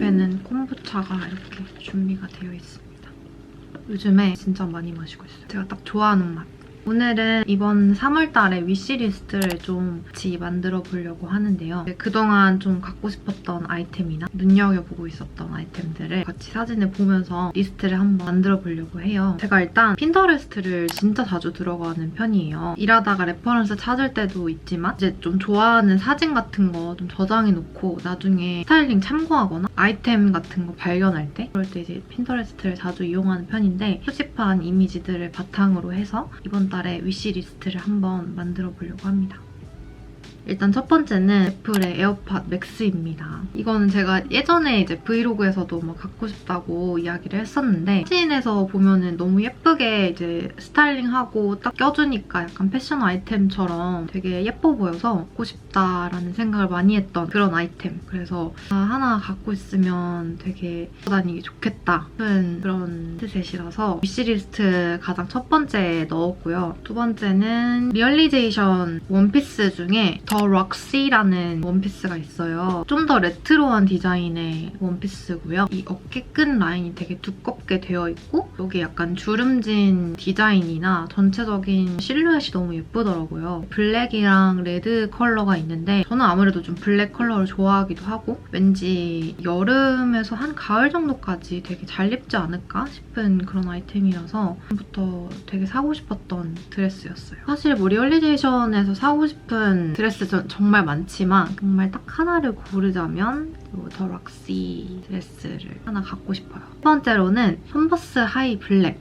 옆에는 콤부차가 이렇게 준비가 되어 있습니다. 요즘에 진짜 많이 마시고 있어요. 제가 딱 좋아하는 맛. 오늘은 이번 3월달에 위시리스트를 좀 같이 만들어 보려고 하는데요. 그동안 좀 갖고 싶었던 아이템이나 눈여겨보고 있었던 아이템들을 같이 사진을 보면서 리스트를 한번 만들어 보려고 해요. 제가 일단 핀터레스트를 진짜 자주 들어가는 편이에요. 일하다가 레퍼런스 찾을 때도 있지만 이제 좀 좋아하는 사진 같은 거 좀 저장해 놓고 나중에 스타일링 참고하거나 아이템 같은 거 발견할 때 그럴 때 이제 핀터레스트를 자주 이용하는 편인데 수집한 이미지들을 바탕으로 해서 이번 달에 위시리스트를 한번 만들어 보려고 합니다. 일단 첫 번째는 애플의 에어팟 맥스입니다. 이거는 제가 예전에 이제 브이로그에서도 막 갖고 싶다고 이야기를 했었는데 사진에서 보면은 너무 예쁘게 이제 스타일링하고 딱 껴주니까 약간 패션 아이템처럼 되게 예뻐 보여서 갖고 싶다라는 생각을 많이 했던 그런 아이템. 그래서 아, 하나 갖고 있으면 되게 다니기 좋겠다 싶은 그런 셋이라서 위시리스트 가장 첫 번째에 넣었고요. 두 번째는 리얼리제이션 원피스 중에 더 럭시라는 원피스가 있어요. 좀 더 레트로한 디자인의 원피스고요. 이 어깨끈 라인이 되게 두껍게 되어 있고 여기 약간 주름진 디자인이나 전체적인 실루엣이 너무 예쁘더라고요. 블랙이랑 레드 컬러가 있는데 저는 아무래도 좀 블랙 컬러를 좋아하기도 하고 왠지 여름에서 한 가을 정도까지 되게 잘 입지 않을까 싶은 그런 아이템이라서 부터 되게 사고 싶었던 드레스였어요. 사실 뭐 리얼리제이션에서 사고 싶은 드레스 전- 정말 많지만 정말 딱 하나를 고르자면 이더 락시 드레스를 하나 갖고 싶어요. 첫 번째로는 컨버스 하이 블랙.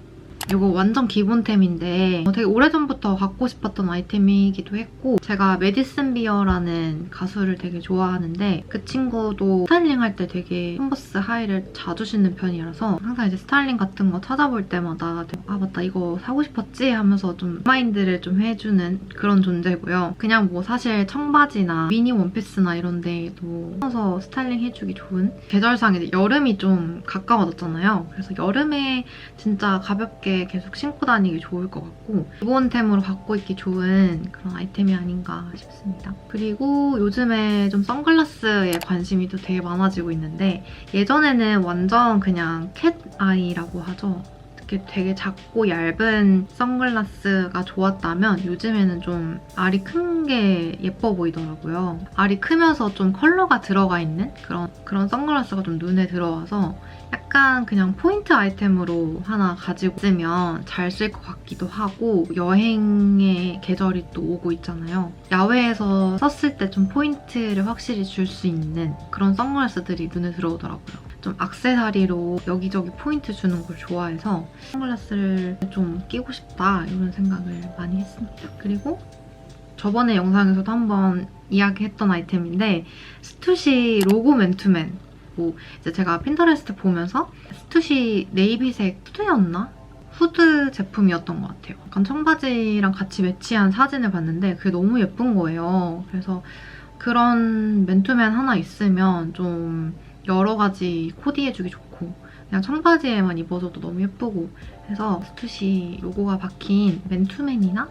이거 완전 기본템인데 어, 되게 오래전부터 갖고 싶었던 아이템이기도 했고 제가 메디슨 비어라는 가수를 되게 좋아하는데 그 친구도 스타일링 할 때 되게 컨버스 하이를 자주 신는 편이라서 항상 이제 스타일링 같은 거 찾아볼 때마다 아 맞다 이거 사고 싶었지 하면서 좀 마인드를 좀 해주는 그런 존재고요. 그냥 뭐 사실 청바지나 미니 원피스나 이런 데도 사서 스타일링 해주기 좋은 계절상 이제 여름이 좀 가까워졌잖아요. 그래서 여름에 진짜 가볍게 계속 신고 다니기 좋을 것 같고 기본템으로 갖고 있기 좋은 그런 아이템이 아닌가 싶습니다. 그리고 요즘에 좀 선글라스에 관심이 또 되게 많아지고 있는데 예전에는 완전 그냥 캣 아이라고 하죠. 이렇게 되게 작고 얇은 선글라스가 좋았다면 요즘에는 좀 알이 큰 게 예뻐 보이더라고요. 알이 크면서 좀 컬러가 들어가 있는 그런 그런 선글라스가 좀 눈에 들어와서 약간 그냥 포인트 아이템으로 하나 가지고 있으면 잘 쓸 것 같기도 하고 여행의 계절이 또 오고 있잖아요. 야외에서 썼을 때 좀 포인트를 확실히 줄 수 있는 그런 선글라스들이 눈에 들어오더라고요. 좀 악세사리로 여기저기 포인트 주는 걸 좋아해서 선글라스를 좀 끼고 싶다 이런 생각을 많이 했습니다. 그리고 저번에 영상에서도 한번 이야기했던 아이템인데 스투시 로고 맨투맨 뭐 이제 제가 핀터레스트 보면서 스투시 네이비색 후드였나? 후드 제품이었던 것 같아요. 약간 청바지랑 같이 매치한 사진을 봤는데 그게 너무 예쁜 거예요. 그래서 그런 맨투맨 하나 있으면 좀 여러 가지 코디해주기 좋고 그냥 청바지에만 입어줘도 너무 예쁘고 해서 스투시 로고가 박힌 맨투맨이나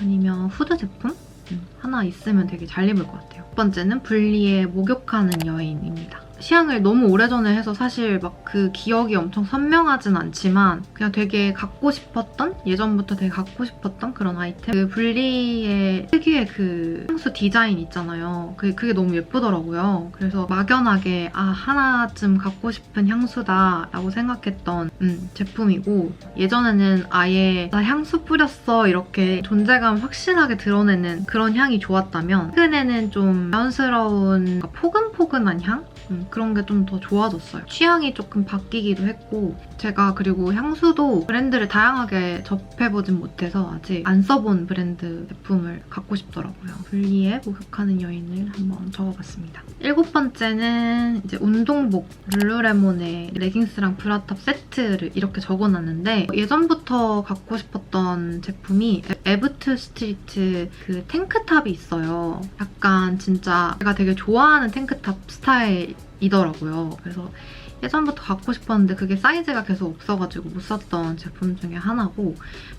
아니면 후드 제품 음, 하나 있으면 되게 잘 입을 것 같아요. 첫 번째는 블리의 목욕하는 여인입니다. 시향을 너무 오래전에 해서 사실 막 그 기억이 엄청 선명하진 않지만 그냥 되게 갖고 싶었던 예전부터 되게 갖고 싶었던 그런 아이템. 그 블리의 특유의 그 향수 디자인 있잖아요. 그게, 그게 너무 예쁘더라고요. 그래서 막연하게 아 하나쯤 갖고 싶은 향수다 라고 생각했던 음, 제품이고 예전에는 아예 나 향수 뿌렸어 이렇게 존재감 확실하게 드러내는 그런 향이 좋았다면 최근에는 좀 자연스러운 뭔가 포근포근한 향? 음, 그런 게 좀 더 좋아졌어요. 취향이 조금 바뀌기도 했고 제가 그리고 향수도 브랜드를 다양하게 접해보진 못해서 아직 안 써본 브랜드 제품을 갖고 싶더라고요. 블리의 목욕하는 여인을 한번 적어봤습니다. 일곱 번째는 이제 운동복 룰루레몬의 레깅스랑 브라탑 세트를 이렇게 적어놨는데 예전부터 갖고 싶었던 제품이 에브트 스트리트 그 탱크탑이 있어요. 약간 진짜 제가 되게 좋아하는 탱크탑 스타일이더라고요. 그래서 예전부터 갖고 싶었는데 그게 사이즈가 계속 없어가지고 못 샀던 제품 중에 하나고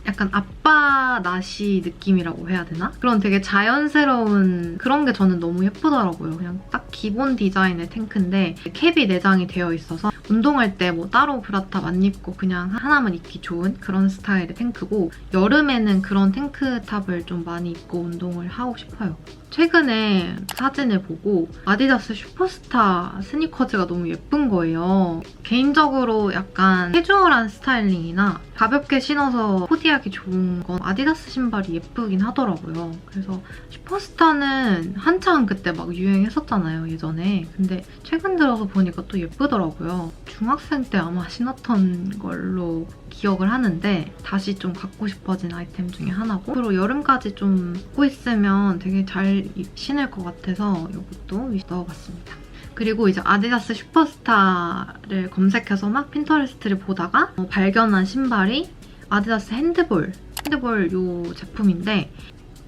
약간 아빠 나시 느낌이라고 해야 되나? 그런 되게 자연스러운 그런 게 저는 너무 예쁘더라고요. 그냥 딱 기본 디자인의 탱크인데 캡이 내장이 되어 있어서 운동할 때 뭐 따로 브라탑 안 입고 그냥 하나만 입기 좋은 그런 스타일의 탱크고 여름에는 그런 탱크탑을 좀 많이 입고 운동을 하고 싶어요. 최근에 사진을 보고 아디다스 슈퍼스타 스니커즈가 너무 예쁜 거예요. 개인적으로 약간 캐주얼한 스타일링이나 가볍게 신어서 코디하기 좋은 건 아디다스 신발이 예쁘긴 하더라고요. 그래서 슈퍼스타는 한창 그때 막 유행했었잖아요, 예전에. 근데 최근 들어서 보니까 또 예쁘더라고요. 중학생 때 아마 신었던 걸로 기억을 하는데 다시 좀 갖고 싶어진 아이템 중에 하나고 앞으로 여름까지 좀 입고 있으면 되게 잘 신을 것 같아서 이것도 넣어봤습니다. 그리고 이제 아디다스 슈퍼스타를 검색해서 막 핀터레스트를 보다가 어, 발견한 신발이 아디다스 핸드볼 핸드볼 요 제품인데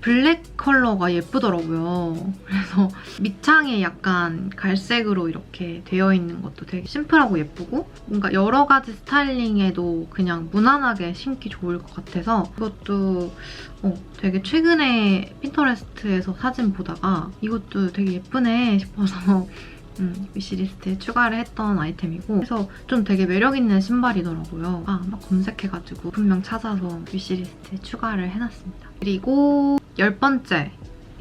블랙 컬러가 예쁘더라고요. 그래서 밑창에 약간 갈색으로 이렇게 되어 있는 것도 되게 심플하고 예쁘고 뭔가 여러 가지 스타일링에도 그냥 무난하게 신기 좋을 것 같아서 이것도 어, 되게 최근에 핀터레스트에서 사진 보다가 이것도 되게 예쁘네 싶어서 음, 위시리스트에 추가를 했던 아이템이고 그래서 좀 되게 매력있는 신발이더라고요. 아, 막 검색해가지고 분명 찾아서 위시리스트에 추가를 해놨습니다. 그리고 열 번째.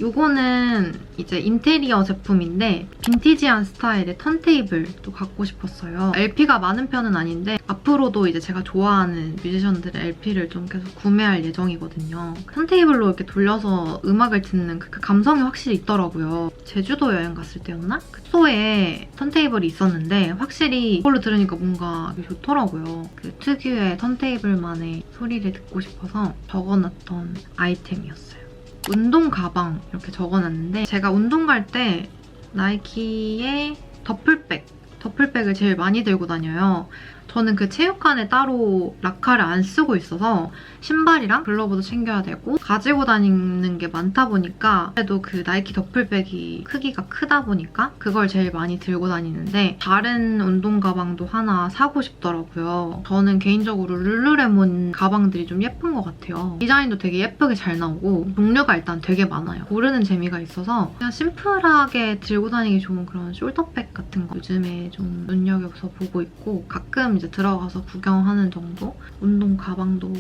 요거는 이제 인테리어 제품인데 빈티지한 스타일의 턴테이블도 갖고 싶었어요. LP가 많은 편은 아닌데 앞으로도 이제 제가 좋아하는 뮤지션들의 LP를 좀 계속 구매할 예정이거든요. 턴테이블로 이렇게 돌려서 음악을 듣는 그, 그 감성이 확실히 있더라고요. 제주도 여행 갔을 때였나? 그 숙소에 턴테이블이 있었는데 확실히 이걸로 들으니까 뭔가 좋더라고요. 그 특유의 턴테이블만의 소리를 듣고 싶어서 적어놨던 아이템이었어요. 운동 가방 이렇게 적어놨는데 제가 운동 갈 때 나이키의 더플백, 더플백을 제일 많이 들고 다녀요. 저는 그 체육관에 따로 라카를 안 쓰고 있어서 신발이랑 글러브도 챙겨야 되고 가지고 다니는 게 많다 보니까 그래도 그 나이키 더플백이 크기가 크다 보니까 그걸 제일 많이 들고 다니는데 다른 운동 가방도 하나 사고 싶더라고요. 저는 개인적으로 룰루레몬 가방들이 좀 예쁜 것 같아요. 디자인도 되게 예쁘게 잘 나오고 종류가 일단 되게 많아요. 고르는 재미가 있어서 그냥 심플하게 들고 다니기 좋은 그런 숄더백 같은 거 요즘에 좀 눈여겨서 보고 있고 가끔 이제 들어가서 구경하는 정도 운동 가방도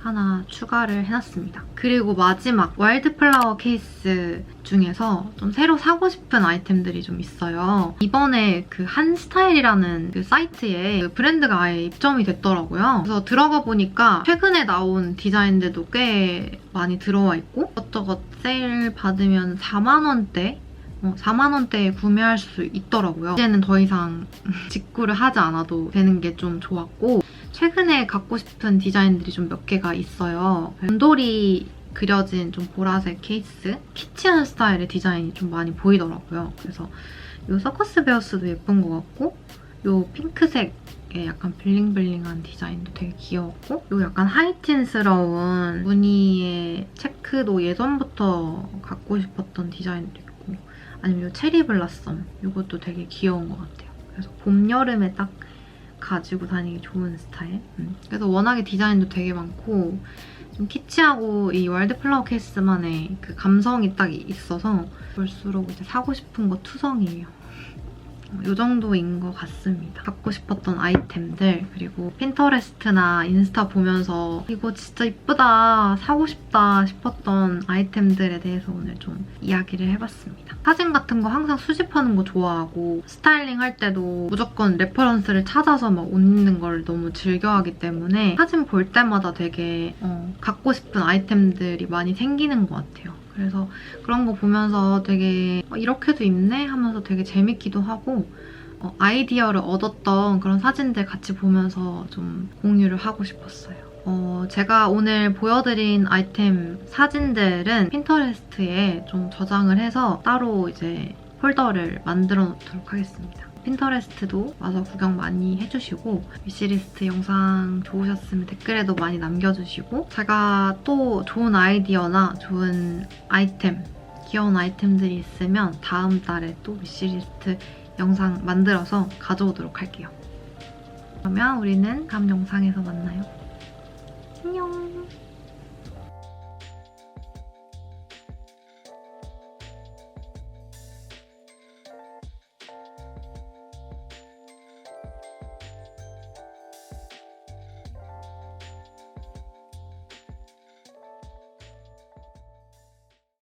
하나 추가를 해놨습니다. 그리고 마지막 와일드플라워 케이스 중에서 좀 새로 사고 싶은 아이템들이 좀 있어요. 이번에 그 한스타일이라는 그 사이트에 그 브랜드가 아예 입점이 됐더라고요. 그래서 들어가 보니까 최근에 나온 디자인들도 꽤 많이 들어와 있고 이것저것 세일 받으면 4만 원대 4만 원대에 구매할 수 있더라고요. 이제는 더 이상 직구를 하지 않아도 되는 게 좀 좋았고 최근에 갖고 싶은 디자인들이 좀 몇 개가 있어요. 온돌이 그려진 좀 보라색 케이스 키치한 스타일의 디자인이 좀 많이 보이더라고요. 그래서 이 서커스 베어스도 예쁜 것 같고 이 핑크색의 약간 블링블링한 디자인도 되게 귀여웠고 이 약간 하이틴스러운 무늬의 체크도 예전부터 갖고 싶었던 디자인도 아니면 이 체리 블라썸 이것도 되게 귀여운 것 같아요. 그래서 봄, 여름에 딱 가지고 다니기 좋은 스타일. 음. 그래서 워낙에 디자인도 되게 많고 좀 키치하고 이 와일드플라워 케이스만의 그 감성이 딱 있어서 볼수록 이제 사고 싶은 거 투성이에요. 이 정도인 것 같습니다. 갖고 싶었던 아이템들 그리고 핀터레스트나 인스타 보면서 이거 진짜 이쁘다 사고 싶다 싶었던 아이템들에 대해서 오늘 좀 이야기를 해봤습니다. 사진 같은 거 항상 수집하는 거 좋아하고 스타일링 할 때도 무조건 레퍼런스를 찾아서 막 옷 입는 걸 너무 즐겨하기 때문에 사진 볼 때마다 되게 어, 갖고 싶은 아이템들이 많이 생기는 것 같아요. 그래서 그런 거 보면서 되게 어, 이렇게도 입네 하면서 되게 재밌기도 하고 어, 아이디어를 얻었던 그런 사진들 같이 보면서 좀 공유를 하고 싶었어요. 어, 제가 오늘 보여드린 아이템 사진들은 핀터레스트에 좀 저장을 해서 따로 이제 폴더를 만들어 놓도록 하겠습니다. 핀터레스트도 와서 구경 많이 해주시고 위시리스트 영상 좋으셨으면 댓글에도 많이 남겨주시고 제가 또 좋은 아이디어나 좋은 아이템 귀여운 아이템들이 있으면 다음 달에 또 위시리스트 영상 만들어서 가져오도록 할게요. 그러면 우리는 다음 영상에서 만나요. 안녕.